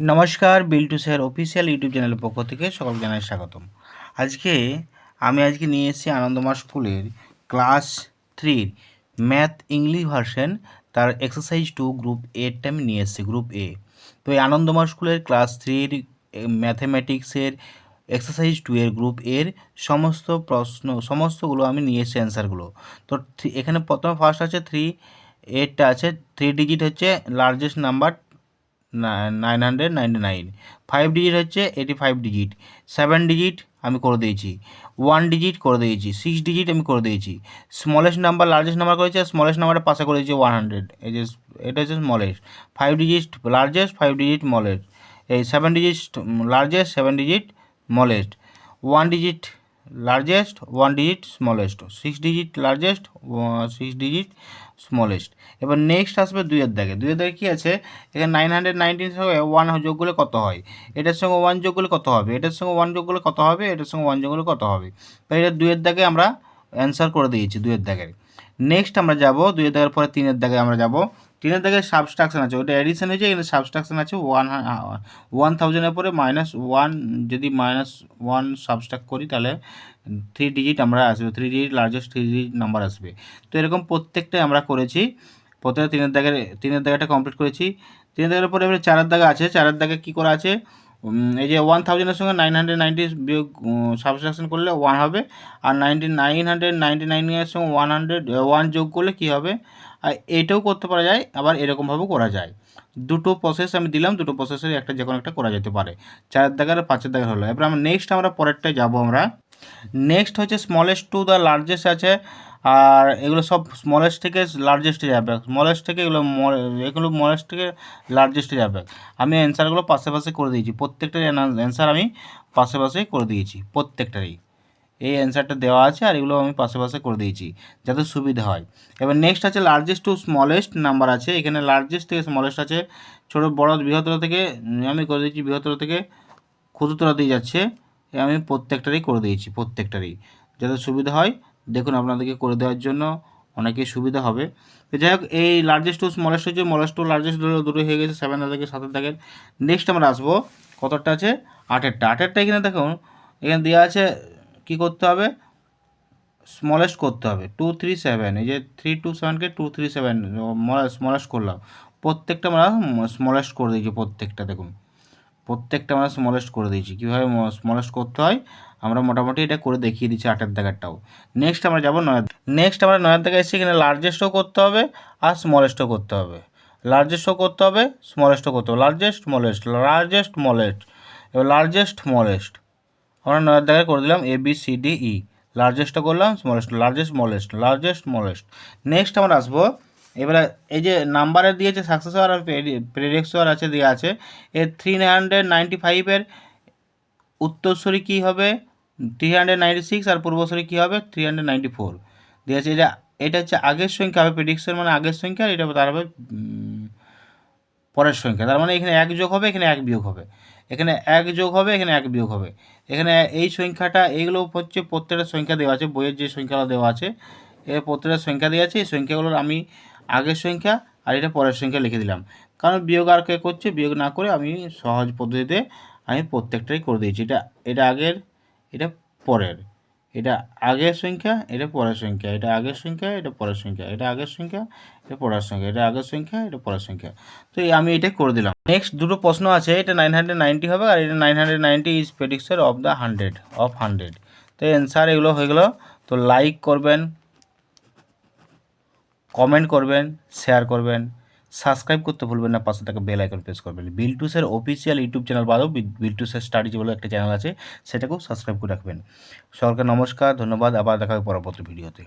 নমস্কার Biltu sir official YouTube চ্যানেলের পক্ষ থেকে সকল জানাই স্বাগতম। আজকে আমি আজকে নিয়ে এসেছি আনন্দমা স্কুলের ক্লাস থ্রির ম্যাথ ইংলিশ ভার্সন, তার এক্সারসাইজ টু গ্রুপ এরটা আমি নিয়ে এসেছি, গ্রুপ এ। তো এই আনন্দমা স্কুলের ক্লাস থ্রির ম্যাথমেটিক্সের এক্সারসাইজ টু এর গ্রুপ এর সমস্ত প্রশ্ন, সমস্তগুলো আমি নিয়ে এসেছি অ্যান্সারগুলো। তো এখানে প্রথমে ফার্স্ট আছে থ্রি এইটটা আছে, থ্রি ডিজিট হচ্ছে largest number nine hundred ninety nine five digit হচ্ছে eighty five digit seven digit আমি করে দিয়েছি। ওয়ান ডিজিট করে দিয়েছি। সিক্স ডিজিট আমি করে দিয়েছি। স্মলেস্ট নাম্বার লার্জেস্ট নাম্বার করেছি আর স্মলেস্ট নাম্বারের পাশে করে দিয়েছি ওয়ান হান্ড্রেড এই এটা হচ্ছে smallest five digit largest five digit smallest এই seven digit largest seven digit smallest one digit largest one digit smallest six digit largest six digit smallest এবার নেক্সট আসবে দুইয়ের দাগে। দুইয়ের দাগে কী আছে? এখানে নাইন হান্ড্রেড নাইনটিন সঙ্গে ওয়ান যোগ করলে কত হয়? এটার সঙ্গে ওয়ান যোগ করলে কত হবে? এটার সঙ্গে ওয়ান যোগ করলে কত হবে? এটার সঙ্গে ওয়ান যোগ করলে কত হবে? তো এটা দুইয়ের দাগে আমরা অ্যান্সার করে দিয়েছি দুইয়ের দাগের। নেক্সট আমরা যাব, দুইয়ের দাগের পরে তিনের দাগে আমরা যাব। তিনের থেকে সাবস্ট্রাকশন আছে ওটা অ্যাডিশন হয়েছে এখানে সাবস্ট্রাকশন আছে ওয়ান ওয়ান থাউজেন্ডের পরে মাইনাস ওয়ান যদি মাইনাস ওয়ান সাবস্ট্রাক্ট করি, তাহলে থ্রি ডিজিট আমরা আসবে three digit largest three digit number আসবে। তো এরকম প্রত্যেকটাই আমরা করেছি, প্রত্যেকটা তিনের দাগের, তিনের দাগাটা কমপ্লিট করেছি। তিনের দাগের পরে এবারে চারের দাগা আছে, চারের দাগে কী করা আছে? এই যে ওয়ান থাউজেন্ডের সঙ্গে নাইন হান্ড্রেড নাইনটি বিয়োগ সাবস্ট্রাকশন করলে ওয়ান হবে। আর নাইনটি নাইন হান্ড্রেড নাইনটি নাইনের সঙ্গে ওয়ান হান্ড্রেড ওয়ান যোগ করলে কী হবে? আর এটাও করতে পারা যায়, আবার এরকমভাবেও করা যায়। দুটো প্রসেস আমি দিলাম, দুটো প্রসেসের একটা যে কোনো একটা করা যেতে পারে। চারের দাগের আর পাঁচের দাগের হলো। এবার আমরা নেক্সট আমরা পরেরটায় যাব আমরা। নেক্সট হচ্ছে স্মলেস্ট টু দ্য লার্জেস্ট আছে। আর এগুলো সব স্মলেস্ট থেকে লার্জেস্টে যাবে। স্মলেস্ট থেকে এগুলো এগুলো স্মলেস্ট থেকে লার্জেস্টে যাবে। আমি অ্যান্সারগুলো পাশে পাশে করে দিয়েছি। প্রত্যেকটার অ্যান্সার আমি পাশে পাশে করে দিয়েছি। প্রত্যেকটারই। এই অ্যান্সারটা দেওয়া আছে আর এগুলো আমি পাশে পাশে করে দিয়েছি, যাতে সুবিধা হয়। এবার নেক্সট আছে লার্জেস্ট টু স্মলেস্ট নাম্বার আছে। এখানে লার্জেস্ট থেকে স্মলেস্ট আছে। ছোটো, বড়, বৃহত্তর থেকে আমি করে দিয়েছি, বৃহত্তর থেকে ক্ষুদ্রতর দিয়ে যাচ্ছে। আমি প্রত্যেকটারই করে দিয়েছি, প্রত্যেকটারই। যাতে সুবিধা হয় দেখুন আপনাদেরকে করে দেওয়ার জন্য অনেকেই সুবিধা হবে। তো যাই হোক, এই লার্জেস্ট টু স্মলেস্ট হচ্ছে স্মলেস্ট টু লার্জেস্ট দুটো হয়ে গেছে সেভেন থেকে সাতের থেকে। নেক্সট আমরা আসব, কতটা আছে? আটেরটা। আটেরটা এখানে দেখুন, এখানে দেওয়া আছে কী করতে হবে? স্মলেস্ট করতে হবে। টু থ্রি সেভেন এই যে থ্রি টু সেভেনকে টু থ্রি সেভেন স্মলেস্ট করলাম। প্রত্যেকটা আমরা স্মলেস্ট করে দিয়েছি, প্রত্যেকটা দেখুন। প্রত্যেকটা আমরা স্মলেস্ট করে দিয়েছি। কীভাবে স্মলেস্ট করতে হয়? আমরা মোটামুটি এটা করে দেখিয়ে দিচ্ছি আটের দাগারটাও। নেক্সট আমরা যাব নয়ের নেক্সট আমরা নয়ের দাগে এসেছি এখানে লার্জেস্টও করতে হবে আর স্মলেস্টও করতে হবে। লার্জেস্টও করতে হবে স্মলেস্টও করতে হবে। লার্জেস্ট স্মলেস্ট লার্জেস্ট স্মলেস্ট এবার লার্জেস্ট স্মলেস্ট আমরা নয়ের দাগে করে দিলাম A B C D E লার্জেস্টটা করলাম smallest largest smallest largest smallest next আমরা আসব এবারে এই যে নাম্বারে দিয়েছে সাকসেসর আর প্রেডিক্সর আছে দেওয়া আছে এ থ্রি হান্ড্রেড নাইনটি ফাইভের উত্তরসূরি কী হবে? থ্রি হান্ড্রেড নাইনটি সিক্স আর পূর্বসূরি কী হবে? থ্রি হান্ড্রেড নাইনটি ফোর দিয়ে আছে, এটা এটা হচ্ছে আগের সংখ্যা, হবে প্রেডিক্সর মানে আগের সংখ্যা এটা তার হবে পরের সংখ্যা। তার মানে এখানে এক যোগ হবে, এখানে এক বিয়োগ হবে। এখানে এক যোগ হবে, এখানে এক বিয়োগ হবে। এখানে এই সংখ্যাটা, এইগুলো হচ্ছে প্রত্যেকটা সংখ্যা দেওয়া আছে, বইয়ের যে সংখ্যাগুলো দেওয়া আছে, এর প্রত্যেকটা সংখ্যা দেওয়া আছে, এই সংখ্যাগুলোর আমি আগের সংখ্যা আর এটা পরের সংখ্যা লিখে দিলাম। কারণ বিয়োগ আর কে করছে? বিয়োগ না করে আমি সহজ পদ্ধতিতে আমি প্রত্যেকটাই করে দিয়েছি। এটা এটা আগের, এটা পরের। এটা আগের সংখ্যা, এটা পরের সংখ্যা। এটা আগের সংখ্যা, এটা পরের সংখ্যা। এটা আগের সংখ্যা, এটা পরের সংখ্যা। এটা আগের সংখ্যা, এটা পরের সংখ্যা। তো আমি এটা করে দিলাম। নেক্সট দুটো প্রশ্ন আছে। এটা নাইন হান্ড্রেড নাইনটি হবে আর এটা nine hundred ninety is predecessor of the hundred of hundred তো অ্যান্সার এগুলো হয়ে গেলো। তো লাইক করবেন। কমেন্ট করবেন শেয়ার করবেন সাবস্ক্রাইব করতে ভুলবেন না, পাশে থাকা বেল আইকন প্রেস করবেন। বিলটুসের অফিসিয়াল ইউটিউব চ্যানেল বাদেও বিলটুসের স্টাডি বলে একটা চ্যানেল আছে, সেটাকেও সাবস্ক্রাইব করে রাখবেন। সরকার নমস্কার, ধন্যবাদ, আবার দেখা হবে পরবর্তী ভিডিওতে